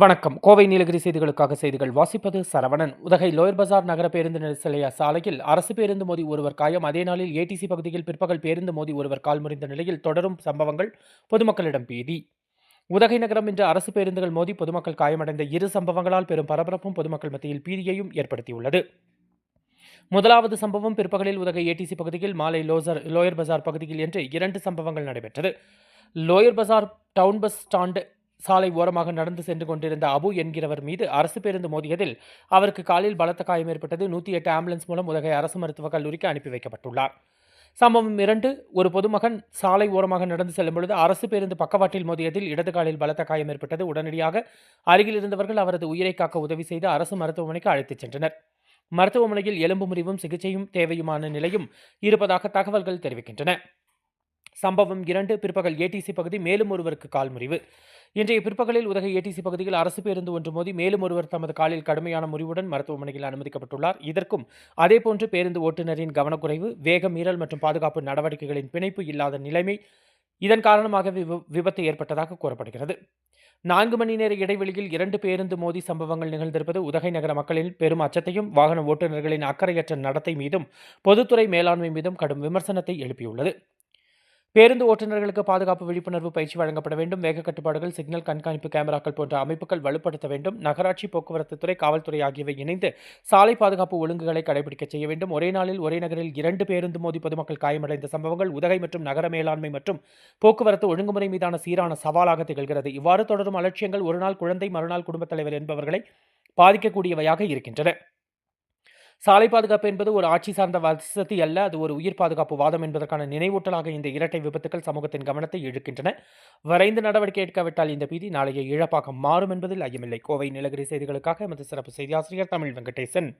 வணக்கம். கோவை நீலகிரி செய்திகளுக்காக செய்திகள் வாசிப்பது சரவணன். உதகை லோயர் பஜார் நகர பேருந்து நிலைய சாலையில் அரசு பேருந்து மோதி ஒருவர் காயம். அதே நாளில் ஏடிசி பகுதியில் பிற்பகல் பேருந்து மோதி ஒருவர் கால் முறிந்த நிலையில் தொடரும் சம்பவங்கள் பொதுமக்களிடம் பீதி. உதகை நகரம் இன்று அரசு பேருந்துகள் மோதி பொதுமக்கள் காயமடைந்த இரு சம்பவங்களால் பெரும் பரபரப்பும் பொதுமக்கள் மத்தியில் பீதியையும் ஏற்படுத்தியுள்ளது. முதலாவது சம்பவம் பிற்பகலில் உதகை ஏடிசி பகுதியில் மாலை லோசர் லோயர் பஜார் பகுதியில் என்று இரண்டு சம்பவங்கள் நடைபெற்றது. Lower Bazaar town bus stand சாலை ஓரமாக நடந்து சென்று கொண்டிருந்த அபு என்கிறவர் மீது அரசு பேருந்து மோதியதில் அவருக்கு காலில் பலத்த காயம் ஏற்பட்டது. நூற்றி எட்டு ஆம்புலன்ஸ் மூலம் உதகை அரசு மருத்துவக் கல்லூரிக்கு அனுப்பி வைக்கப்பட்டுள்ளார். சம்பவம் இரண்டு. ஒரு பொதுமகன் சாலை ஓரமாக நடந்து செல்லும் பொழுது அரசு பேருந்து பக்கவாட்டில் மோதியதில் இடது காலில் பலத்த காயம் ஏற்பட்டது. உடனடியாக அருகில் இருந்தவர்கள் அவரது உயிரை காக்க உதவி செய்து அரசு மருத்துவமனைக்கு அழைத்துச் சென்றனர். மருத்துவமனையில் எலும்பு முறிவும் சிகிச்சையும் தேவையுமான நிலையும் இருப்பதாக தகவல்கள் தெரிவிக்கின்றன. சம்பவம் இரண்டு. பிற்பகல் ஏடிசி பகுதி மேலும் ஒருவருக்கு கால் முறிவு. இன்றைய பிற்பகலில் உதகை ஏடிசி பகுதியில் அரசு பேருந்து ஒன்று மோதி மேலும் ஒருவர் தமது காலில் கடுமையான முறிவுடன் மருத்துவமனையில் அனுமதிக்கப்பட்டுள்ளார். இதற்கும் அதேபோன்று பேருந்து ஓட்டுநரின் கவனக்குறைவு வேக மீறல் மற்றும் பாதுகாப்பு நடவடிக்கைகளின் பிணைப்பு இல்லாத நிலைமை இதன் காரணமாக விபத்து ஏற்பட்டதாக கூறப்படுகிறது. நான்கு மணி நேர இடைவெளியில் இரண்டு பேருந்து மோதி சம்பவங்கள் நிகழ்ந்திருப்பது உதகை நகர மக்களின் பெரும் அச்சத்தையும் வாகன ஓட்டுநர்களின் அக்கறையற்ற நடத்தை மீதும் பொதுத்துறை மேலாண்மை மீதும் கடும் விமர்சனத்தை எழுப்பியுள்ளது. பேருந்து ஓட்டுநர்களுக்கு பாதுகாப்பு விழிப்புணர்வு பயிற்சி வழங்கப்பட வேண்டும். வேக கட்டுப்பாடுகள் சிக்னல் கண்காணிப்பு கேமராக்கள் போன்ற அமைப்புகள் வலுப்படுத்த வேண்டும். நகராட்சி போக்குவரத்து துறை காவல்துறை ஆகியவை இணைந்து சாலை பாதுகாப்பு ஒழுங்குகளை கடைபிடிக்க செய்ய வேண்டும். ஒரே நாளில் ஒரே நகரில் இரண்டு பேருந்து மோதி பொதுமக்கள் காயமடைந்த சம்பவங்கள் உதகை மற்றும் நகர மேலாண்மை மற்றும் போக்குவரத்து ஒழுங்குமுறை மீதான சீரான சவாலாக திகழ்கிறது. இவ்வாறு தொடரும் அலட்சியங்கள் ஒரு நாள் குழந்தை மறுநாள் குடும்பத் தலைவர் என்பவர்களை பாதிக்கக்கூடியவையாக இருக்கின்றன. சாலை பாதுகாப்பு என்பது ஒரு ஆட்சி சார்ந்த வசதி அல்ல அது ஒரு உயிர் பாதுகாப்பு வாதம் என்பதற்கான நினைவூட்டலாக இந்த இரட்டை விபத்துக்கள் சமூகத்தின் கவனத்தை இழுக்கின்றன விரைந்து நடவடிக்கை எடுக்காவிட்டால் இந்த பீதி நாளைய இழப்பாக மாறும் என்பதில் ஐயமில்லை. கோவை நிலகிரி செய்திகளுக்காக எமது சிறப்பு செய்தி ஆசிரியர் தமிழ் வெங்கடேசன்.